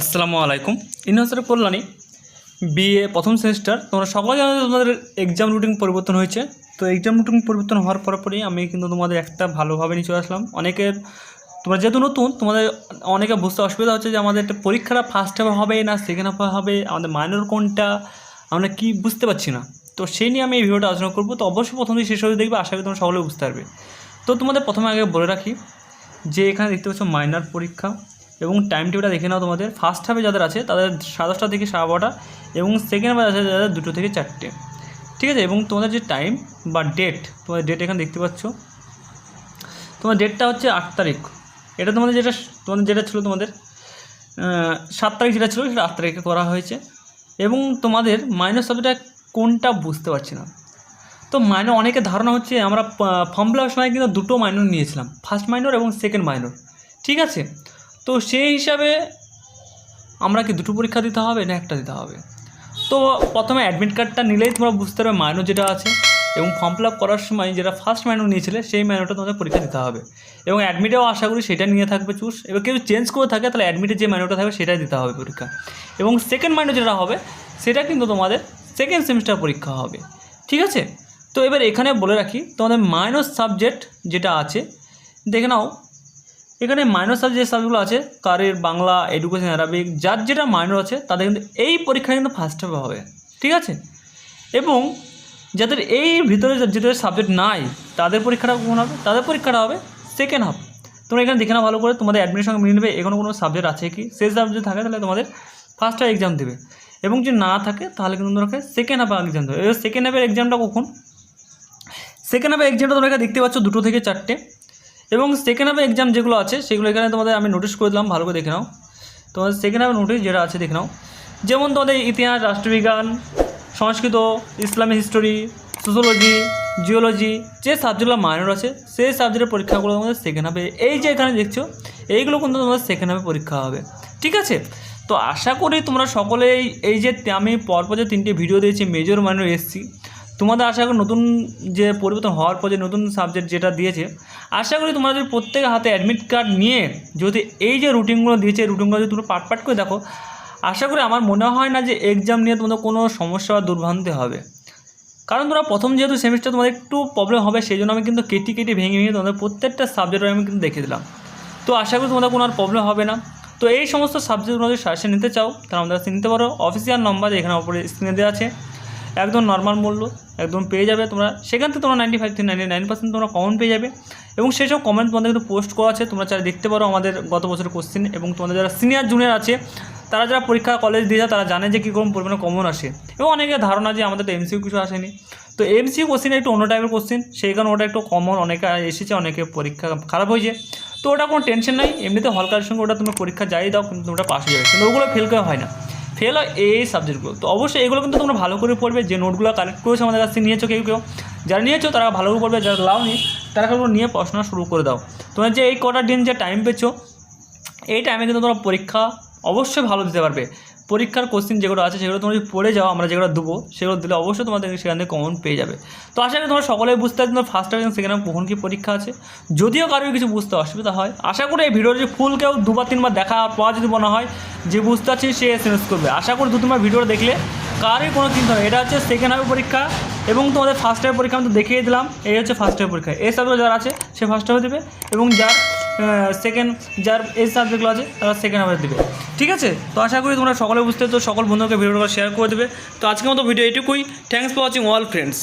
আসসালামু আলাইকুম। ইনহাসার কল্যাণী। বিএ প্রথম সেমিস্টার তোমরা সকলে জানো তোমাদের এক্সাম রুটিন পরিবর্তন হয়েছে। তো এক্সাম রুটিন পরিবর্তন হওয়ার পরপরই আমি কিন্তু তোমাদের একটা ভালোভাবে নিয়ে চলে আসলাম। অনেকের, তোমরা যেহেতু নতুন, তোমাদের অনেকে বুঝতে অসুবিধা হচ্ছে যে আমাদের একটা পরীক্ষাটা ফার্স্ট হাফে হবে না সেকেন্ড হাফে হবে, আমাদের মাইনর কোনটা, আমরা কি বুঝতে পারছি না। তো সেই নিয়ে আমি এই ভিডিওটা আলোচনা করব। তো অবশ্যই প্রথম দিকে শেষ হয়ে দেখবে, আশা করি তোমরা সকলে বুঝতে পারবে। তো তোমাদের প্রথমে আগে বলে রাখি যে এখানে দেখতে পাচ্ছ মাইনার পরীক্ষা। এবং টাইম টেবিলটা দেখে নাও তোমাদের। ফার্স্ট হাফে যাদের আছে, তাদের সাড়ে দশটা থেকে সাড়ে বারোটা এবং সেকেন্ড হাফে আছে যাদের দুটো থেকে চারটে। ঠিক আছে? এবং তোমাদের যে টাইম বা ডেট তোমাদের ডেট এখানে দেখতে পাচ্ছ। তোমার ডেটটা হচ্ছে আট তারিখ। এটা তোমাদের যেটা তোমাদের যেটা ছিল তোমাদের সাত তারিখ যেটা ছিল, সেটা আট তারিখে করা হয়েছে। এবং তোমাদের মাইনাস সাবজেক্টটা কোনটা বুঝতে পারছি না। তো মাইনর অনেকের ধারণা হচ্ছে, আমরা ফর্ম ফিল সময় কিন্তু দুটো মাইনর নিয়েছিলাম। ফার্স্ট মাইনর এবং সেকেন্ড মাইনর ঠিক আছে? তো সেই হিসাবে আমরা কি দুটো পরীক্ষা দিতে হবে না একটা দিতে হবে? তো প্রথমে অ্যাডমিট কার্ডটা নিলেই তোমরা বুঝতে পারবে মাইনর যেটা আছে এবং ফর্ম ফিল আপ করার সময় যেটা ফার্স্ট মাইনর নিয়েছিলে সেই মাইনরটা তোমাদের পরীক্ষা দিতে হবে। এবং অ্যাডমিটেও আশা করি সেটা নিয়ে থাকবে চুজ এবার কেউ চেঞ্জ করে থাকে তাহলে অ্যাডমিটে যে মাইনরটা থাকবে সেটাই দিতে হবে পরীক্ষা। এবং সেকেন্ড মাইনর যেটা হবে সেটা কিন্তু তোমাদের সেকেন্ড সেমিস্টার পরীক্ষা হবে। ঠিক আছে? তো এবার এখানে বলে রাখি, তোমাদের মাইনর সাবজেক্ট যেটা আছে, দেখে নাও। এখানে মাইনর সাবজেক্ট যে সাবজেক্টগুলো আছে কারের বাংলা এডুকেশন অ্যারাবিক যার যেটা মাইনর আছে তাদের কিন্তু এই পরীক্ষা কিন্তু ফার্স্ট হাফে হবে, ঠিক আছে? এবং যাদের এই ভিতরে যেদের সাবজেক্ট নাই, তাদের পরীক্ষাটা কখন হবে? তাদের পরীক্ষাটা হবে সেকেন্ড হাফ তোমরা এখানে দেখে নাও ভালো করে, তোমাদের অ্যাডমিশন মিলিয়ে নেবে এখানে কোনো সাবজেক্ট আছে কি? সেই সাবজেক্ট থাকে, তাহলে তোমাদের ফার্স্ট হাফ এক্সাম দেবে। এবং যদি না থাকে, তাহলে কিন্তু তোমাকে সেকেন্ড হাফে এক্সাম দেবে। এবার সেকেন্ড হাফের এক্সামটা কখন? সেকেন্ড হাফে এক্সামটা তোমরা দেখতে পাচ্ছ দুটো থেকে চারটে। এবং সেকেন্ড হাফে এক্সাম যেগুলো আছে, সেগুলো এখানে তোমাদের আমি নোটিশ করে দিলাম, ভালো করে দেখে নাও। তোমাদের সেকেন্ড হাফে নোটিশ যেটা আছে, দেখে নাও। যেমন তোমাদের ইতিহাস, রাষ্ট্রবিজ্ঞান, Sanskrit Islamic history sociology geology যে সাবজেক্টগুলো মাইনর আছে, সেই সাবজেক্টের পরীক্ষাগুলো তোমাদের সেকেন্ড হাফে এই যে এখানে দেখছ, এইগুলো কিন্তু তোমাদের সেকেন্ড হাফে পরীক্ষা হবে। ঠিক আছে? তো আশা করি তোমরা সকলেই এই যে আমি পরপর যে তিনটে ভিডিও দিয়েছি মেজর মাইনর এসছি তোমাদের আশা করি নতুন যে পরিবর্তন হওয়ার পর যে নতুন সাবজেক্ট যেটা দিয়েছে, আশা করি তোমরা যদি প্রত্যেকের হাতে অ্যাডমিট কার্ড নিয়ে যদি এই যে রুটিনগুলো দিয়েছে রুটিনগুলো যদি তোমরা পাট পাট করে দেখো, আশা করি আমার মনে হয় না যে এক্সাম নিয়ে তোমাদের কোনো সমস্যা বা দুর্ভ্রান্তি হবে। কারণ তোমরা প্রথম যেহেতু সেমিস্টার তোমাদের একটু প্রবলেম হবে, সেই জন্য আমি কিন্তু কেটে কেটে ভেঙে ভেঙে তোমাদের প্রত্যেকটা সাবজেক্ট আমি কিন্তু দেখে দিলাম। তো আশা করি তোমাদের কোনো আর প্রবলেম হবে না। তো এই সমস্ত সাবজেক্টগুলো যদি সাজেশন নিতে চাও, তাহলে আমাদের কাছে নিতে পারো। অফিসিয়াল নম্বর এখানে উপরে স্ক্রিনে দেওয়া আছে একদম নর্মাল মূল্য, একদম পেয়ে যাবে তোমরা। সেখান থেকে তোমরা নাইনটি ফাইভ থেকে নাইনটি নাইন পার্সেন্ট তোমরা কমন পেয়ে যাবে। এবং সেই সব কমেন্ট তোমাদের কিন্তু পোস্ট করা আছে, তোমরা চাই দেখতে পারো আমাদের গত বছরের কোশ্চেন এবং তোমাদের যারা সিনিয়র জুনিয়র আছে, তারা যারা পরীক্ষা কলেজ দিয়ে যায়, তারা জানে যে কী কীরকম পরিমাণে কমন আসে। এবং অনেকের ধারণা যে আমাদের তো এমসিউ কিছু আসেনি। তো এমসিউ কোশ্চেন একটু অন্য টাইপের কোশ্চেন সেই কারণে ওটা একটু কমন অনেকে এসেছে, অনেকে পরীক্ষা খারাপ হয়েছে। তো ওটা কোনো টেনশন নাই, এমনিতে হলকার সঙ্গে ওটা তুমি পরীক্ষা যাই দাও, কিন্তু ওটা হয়ে যাবে। কিন্তু ওগুলো ফেল করা হয় না। ফেল হয় এই সাবজেক্টগুলো তো অবশ্যই এগুলো কিন্তু তোমরা ভালো করে পড়বে, যে নোটগুলো কালেক্ট করেছ আমাদের কাছ থেকে নিয়েছো কেউ কেউ। যারা নিয়েছো তারা ভালো করে পড়বে, যারা লাও নি তারা সেগুলো নিয়ে পড়াশোনা শুরু করে দাও। তোমরা যে এই কটা দিন যে টাইম পেছো এই টাইমে কিন্তু তোমরা পরীক্ষা অবশ্যই ভালো দিতে পারবে। পরীক্ষার কোশ্চেন যেগুলো আছে সেগুলো তোমরা যদি পড়ে যাও, আমরা যেগুলো দেবো সেগুলো দিলে অবশ্যই তোমাদের সেখান থেকে কমন পেয়ে যাবে। তো আশা করি তোমরা সকলেই বুঝতে পারছ, তোমার ফার্স্ট টাইম সেকেন্ড কখন কি পরীক্ষা আছে। যদিও কারোর কিছু বুঝতে অসুবিধা হয়, আশা করি এই ভিডিও যদি ফুল কেউ দুবার তিনবার দেখা পাওয়া যদি মনে হয় যে বুঝতে পারছি সে এস এম এস করবে। আশা করি দু তিনবার ভিডিওটা দেখলে কারই কোনো চিন্তা হবে এটা হচ্ছে সেকেন্ড হাফের পরীক্ষা এবং তোমাদের ফার্স্ট হাফের পরীক্ষা আমি তো দেখিয়ে দিলাম। এই হচ্ছে ফার্স্ট হাফের পরীক্ষা। এই সাবজেক্ট যারা আছে, সে ফার্স্ট হাফে দেবে এবং যার সেকেন্ড যার এই সাবজেক্টগুলো আছে, তারা সেকেন্ড হাফে দেবে। ঠিক আছে? তো আশা করি তোমরা সকলে বুঝতে তো সকল বন্ধুকে ভিডিওটা শেয়ার করে দেবে। তো আজকের মতো ভিডিও এটুকুই thanks for watching all friends